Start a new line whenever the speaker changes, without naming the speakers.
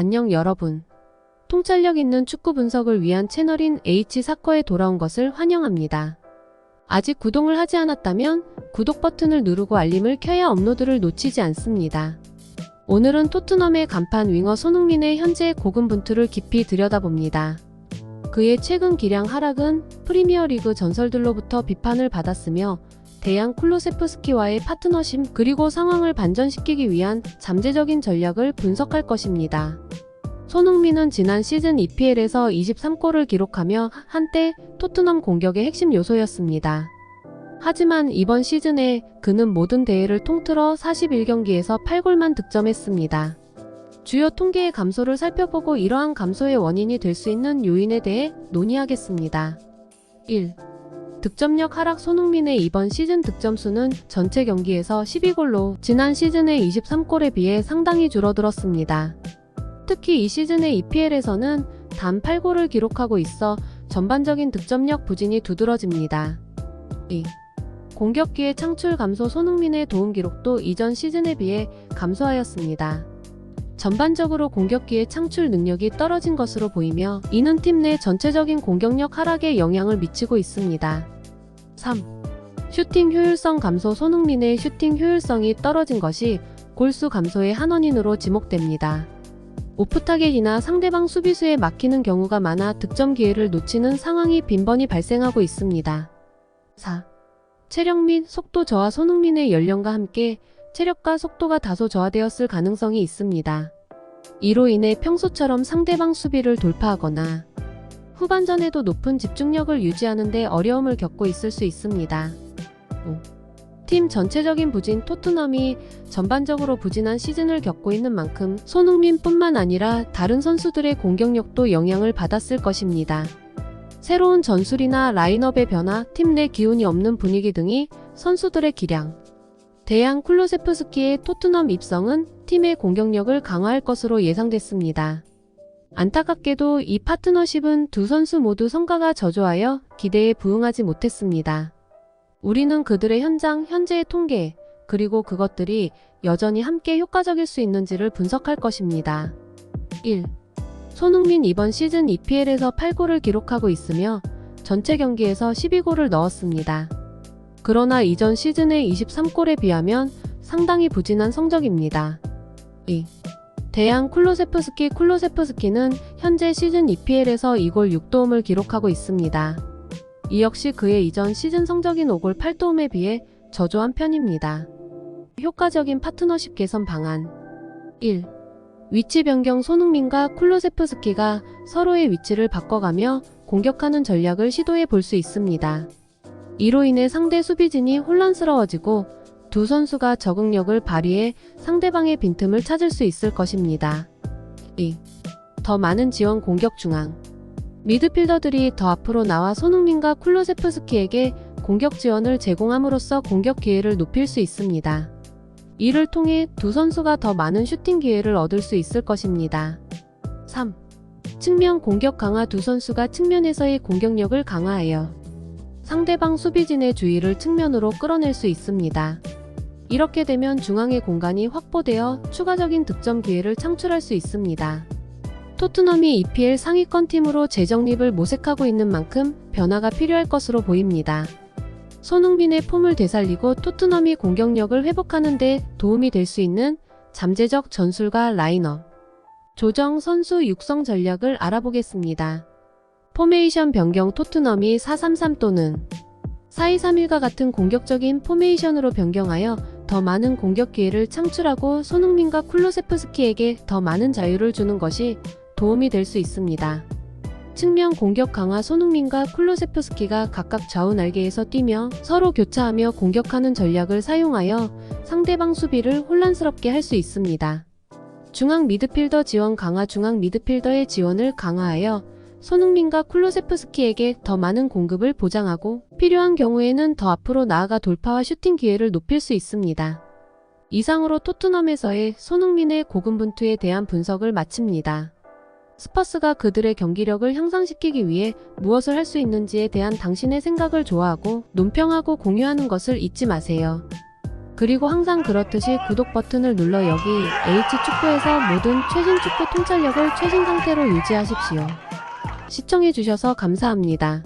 안녕 여러분. 통찰력 있는 축구 분석을 위한 채널인 H사커에 돌아온 것을 환영합니다. 아직 구독을 하지 않았다면 구독 버튼을 누르고 알림을 켜야 업로드를 놓치지 않습니다. 오늘은 토트넘의 간판 윙어 손흥민의 현재 고군분투를 깊이 들여다봅니다. 그의 최근 기량 하락은 프리미어리그 전설들로부터 비판을 받았으며 대양 쿨로세프스키와의 파트너십 그리고 상황을 반전시키기 위한 잠재적인 전략을 분석할 것입니다. 손흥민은 지난 시즌 EPL에서 23골을 기록하며 한때 토트넘 공격의 핵심 요소였습니다. 하지만 이번 시즌에 그는 모든 대회를 통틀어 41경기에서 8골만 득점했습니다. 주요 통계의 감소를 살펴보고 이러한 감소의 원인이 될 수 있는 요인에 대해 논의하겠습니다. 1. 득점력 하락 손흥민의 이번 시즌 득점수는 전체 경기에서 12골로 지난 시즌의 23골에 비해 상당히 줄어들었습니다. 특히 이 시즌의 EPL에서는 단 8골을 기록하고 있어 전반적인 득점력 부진이 두드러집니다. 2. 공격기의 창출 감소 손흥민의 도움 기록도 이전 시즌에 비해 감소하였습니다. 전반적으로 공격기의 창출 능력이 떨어진 것으로 보이며 이는 팀 내 전체적인 공격력 하락에 영향을 미치고 있습니다. 3. 슈팅 효율성 감소 손흥민의 슈팅 효율성이 떨어진 것이 골수 감소의 한 원인으로 지목됩니다. 오프타겟이나 상대방 수비수에 막히는 경우가 많아 득점 기회를 놓치는 상황이 빈번히 발생하고 있습니다. 4. 체력 및 속도 저하 손흥민의 연령과 함께 체력과 속도가 다소 저하되었을 가능성이 있습니다. 이로 인해 평소처럼 상대방 수비를 돌파하거나 후반전에도 높은 집중력을 유지하는 데 어려움을 겪고 있을 수 있습니다. 5. 팀 전체적인 부진 토트넘이 전반적으로 부진한 시즌을 겪고 있는 만큼 손흥민뿐만 아니라 다른 선수들의 공격력도 영향을 받았을 것입니다. 새로운 전술이나 라인업의 변화, 팀 내 기운이 없는 분위기 등이 선수들의 기량, 대양 쿨로세프스키의 토트넘 입성은 팀의 공격력을 강화할 것으로 예상됐습니다. 안타깝게도 이 파트너십은 두 선수 모두 성과가 저조하여 기대에 부응하지 못했습니다. 우리는 그들의 현장, 현재의 통계, 그리고 그것들이 여전히 함께 효과적일 수 있는지를 분석할 것입니다. 1. 손흥민 이번 시즌 EPL에서 8골을 기록하고 있으며 전체 경기에서 12골을 넣었습니다. 그러나 이전 시즌의 23골에 비하면 상당히 부진한 성적입니다. 2. 대양 쿨로세프스키 쿨로세프스키는 현재 시즌 EPL에서 2골 6도움을 기록하고 있습니다. 이 역시 그의 이전 시즌 성적인 5골 8도움에 비해 저조한 편입니다. 효과적인 파트너십 개선 방안 1. 위치 변경 손흥민과 쿨로세프스키가 서로의 위치를 바꿔가며 공격하는 전략을 시도해 볼 수 있습니다. 이로 인해 상대 수비진이 혼란스러워지고 두 선수가 적응력을 발휘해 상대방의 빈틈을 찾을 수 있을 것입니다. 2. 더 많은 지원 공격 중앙 미드필더들이 더 앞으로 나와 손흥민과 쿨로세프스키에게 공격 지원을 제공함으로써 공격 기회를 높일 수 있습니다. 이를 통해 두 선수가 더 많은 슈팅 기회를 얻을 수 있을 것입니다. 3. 측면 공격 강화 두 선수가 측면에서의 공격력을 강화하여 상대방 수비진의 주의를 측면으로 끌어낼 수 있습니다. 이렇게 되면 중앙의 공간이 확보되어 추가적인 득점 기회를 창출할 수 있습니다. 토트넘이 EPL 상위권 팀으로 재정립을 모색하고 있는 만큼 변화가 필요할 것으로 보입니다. 손흥민의 폼을 되살리고 토트넘이 공격력을 회복하는 데 도움이 될 수 있는 잠재적 전술과 라인업, 조정 선수 육성 전략을 알아보겠습니다. 포메이션 변경 토트넘이 433 또는 4231과 같은 공격적인 포메이션으로 변경하여 더 많은 공격 기회를 창출하고 손흥민과 쿨로세프스키에게 더 많은 자유를 주는 것이 도움이 될 수 있습니다. 측면 공격 강화 손흥민과 쿨로세프스키가 각각 좌우 날개에서 뛰며 서로 교차하며 공격하는 전략을 사용하여 상대방 수비를 혼란스럽게 할 수 있습니다. 중앙 미드필더 지원 강화 중앙 미드필더의 지원을 강화하여 손흥민과 쿨로세프스키에게 더 많은 공급을 보장하고 필요한 경우에는 더 앞으로 나아가 돌파와 슈팅 기회를 높일 수 있습니다. 이상으로 토트넘에서의 손흥민의 고군분투에 대한 분석을 마칩니다. 스퍼스가 그들의 경기력을 향상시키기 위해 무엇을 할 수 있는지에 대한 당신의 생각을 좋아하고 논평하고 공유하는 것을 잊지 마세요. 그리고 항상 그렇듯이 구독 버튼을 눌러 여기 H축구에서 모든 최신 축구 통찰력을 최신 상태로 유지하십시오. 시청해주셔서 감사합니다.